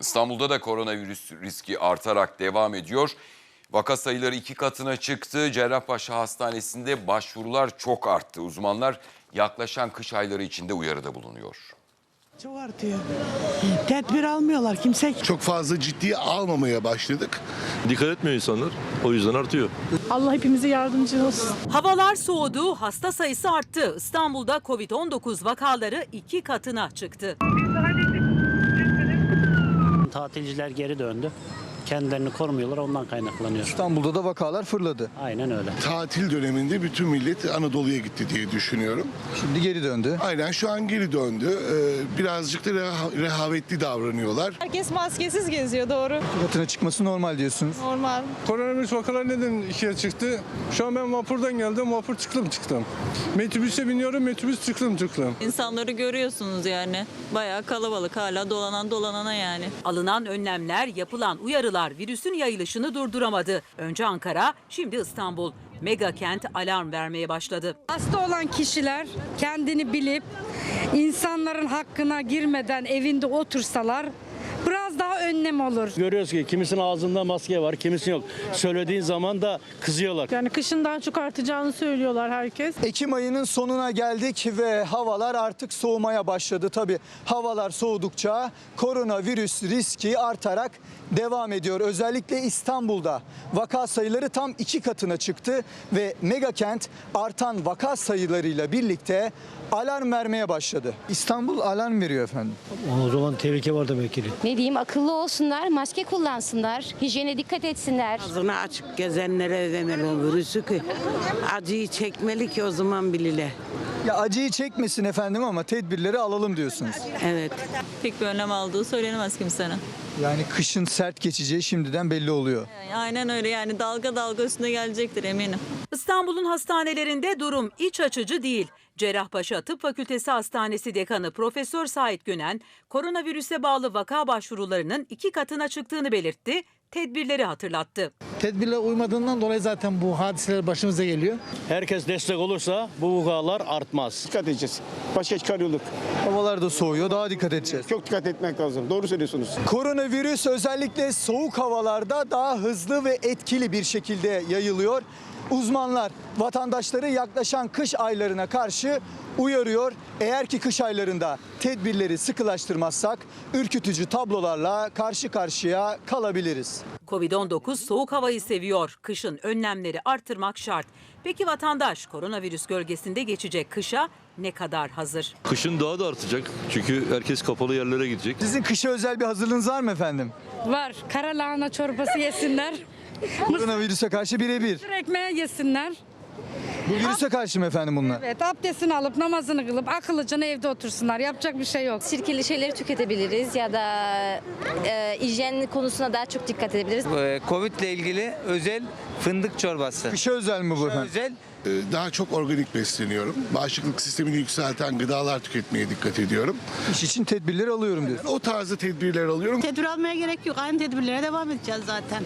İstanbul'da da koronavirüs riski artarak devam ediyor. Vaka sayıları iki katına çıktı. Cerrahpaşa Hastanesi'nde başvurular çok arttı. Uzmanlar yaklaşan kış ayları içinde uyarıda bulunuyor. Çok artıyor. Tedbir almıyorlar kimse. çok fazla ciddiye almamaya başladık. Dikkat etmiyor insanlar. O yüzden artıyor. Allah hepimize yardımcı olsun. Havalar soğudu, hasta sayısı arttı. İstanbul'da Covid-19 vakaları iki katına çıktı. Tatilciler geri döndü. Kendilerini korumuyorlar ondan kaynaklanıyor. İstanbul'da da vakalar fırladı. Aynen öyle. Tatil döneminde bütün millet Anadolu'ya gitti diye düşünüyorum. Şimdi geri döndü. Aynen şu an geri döndü. Ee, birazcık da reha- rehavetli davranıyorlar. Herkes maskesiz geziyor doğru. Katına çıkması normal diyorsunuz. Normal. Koronavirüs vakaları neden ikiye çıktı? Şu an ben vapurdan geldim, vapur çıktım çıktım. Metrobüse biniyorum, metrobüs çıktım çıktım. İnsanları görüyorsunuz yani. Bayağı kalabalık hala dolanan dolanana yani. Alınan önlemler, yapılan uyarılar virüsün yayılışını durduramadı. Önce Ankara, şimdi İstanbul. Mega kent alarm vermeye başladı. Hasta olan kişiler kendini bilip insanların hakkına girmeden evinde otursalar önlem olur. Görüyoruz ki kimisinin ağzında maske var, kimisinin yok. Söylediğin zaman da kızıyorlar. Yani kışın daha çok artacağını söylüyorlar herkes. Ekim ayının sonuna geldik ve havalar artık soğumaya başladı. Tabii havalar soğudukça koronavirüs riski artarak devam ediyor. Özellikle İstanbul'da vaka sayıları tam iki katına çıktı ve mega kent artan vaka sayılarıyla birlikte alarm vermeye başladı. İstanbul alarm veriyor efendim. O zaman tehlike var demek ki. Ne diyeyim akıllı olsunlar, maske kullansınlar, hijyene dikkat etsinler. Ağzını açık gezenlere demeli o virüsü ki acıyı çekmeli ki o zaman bilile. Ya acıyı çekmesin efendim ama tedbirleri alalım diyorsunuz. Evet. Pek bir önlem aldığı söylenemez kimsenin. Yani kışın sert geçeceği şimdiden belli oluyor. Yani aynen öyle yani dalga dalga üstüne gelecektir eminim. İstanbul'un hastanelerinde durum iç açıcı değil. Cerrahpaşa Tıp Fakültesi Hastanesi Dekanı Profesör Sait Gönen, koronavirüse bağlı vaka başvurularının iki katına çıktığını belirtti, tedbirleri hatırlattı. Tedbirler uymadığından dolayı zaten bu hadiseler başımıza geliyor. Herkes destek olursa bu vakalar artmaz. Dikkat edeceğiz. Başka çıkar yoluk. Havalar da soğuyor daha dikkat edeceğiz. Çok dikkat etmek lazım. Doğru söylüyorsunuz. Koronavirüs özellikle soğuk havalarda daha hızlı ve etkili bir şekilde yayılıyor. Uzmanlar vatandaşları yaklaşan kış aylarına karşı uyarıyor. Eğer ki kış aylarında tedbirleri sıkılaştırmazsak ürkütücü tablolarla karşı karşıya kalabiliriz. Covid-19 soğuk havayı seviyor. Kışın önlemleri artırmak şart. Peki vatandaş koronavirüs gölgesinde geçecek kışa ne kadar hazır? Kışın daha da artacak. Çünkü herkes kapalı yerlere gidecek. Sizin kışa özel bir hazırlığınız var mı efendim? Var. Kara lahana çorbası yesinler. Koronavirüse karşı birebir. Ekmeği yesinler. Bu virüse karşı mı efendim bunlar? Evet abdestini alıp namazını kılıp akıllıcına evde otursunlar. Yapacak bir şey yok. Sirkeli şeyleri tüketebiliriz ya da e, hijyen konusuna daha çok dikkat edebiliriz. Covid ile ilgili özel fındık çorbası. Kışa özel mi bu efendim? Özel Ee, daha çok organik besleniyorum. Bağışıklık sistemini yükselten gıdalar tüketmeye dikkat ediyorum. İş için tedbirleri alıyorum diyor. O tarzı tedbirler alıyorum. Tedbir almaya gerek yok. Aynı tedbirlere devam edeceğiz zaten.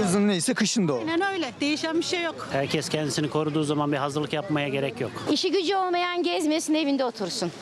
Yazın neyse kışın da o. Aynen öyle. Değişen bir şey yok. Herkes kendisini koruduğu zaman bir hazırlık yapmaya gerek yok. İşi gücü olmayan gezmesin evinde otursun.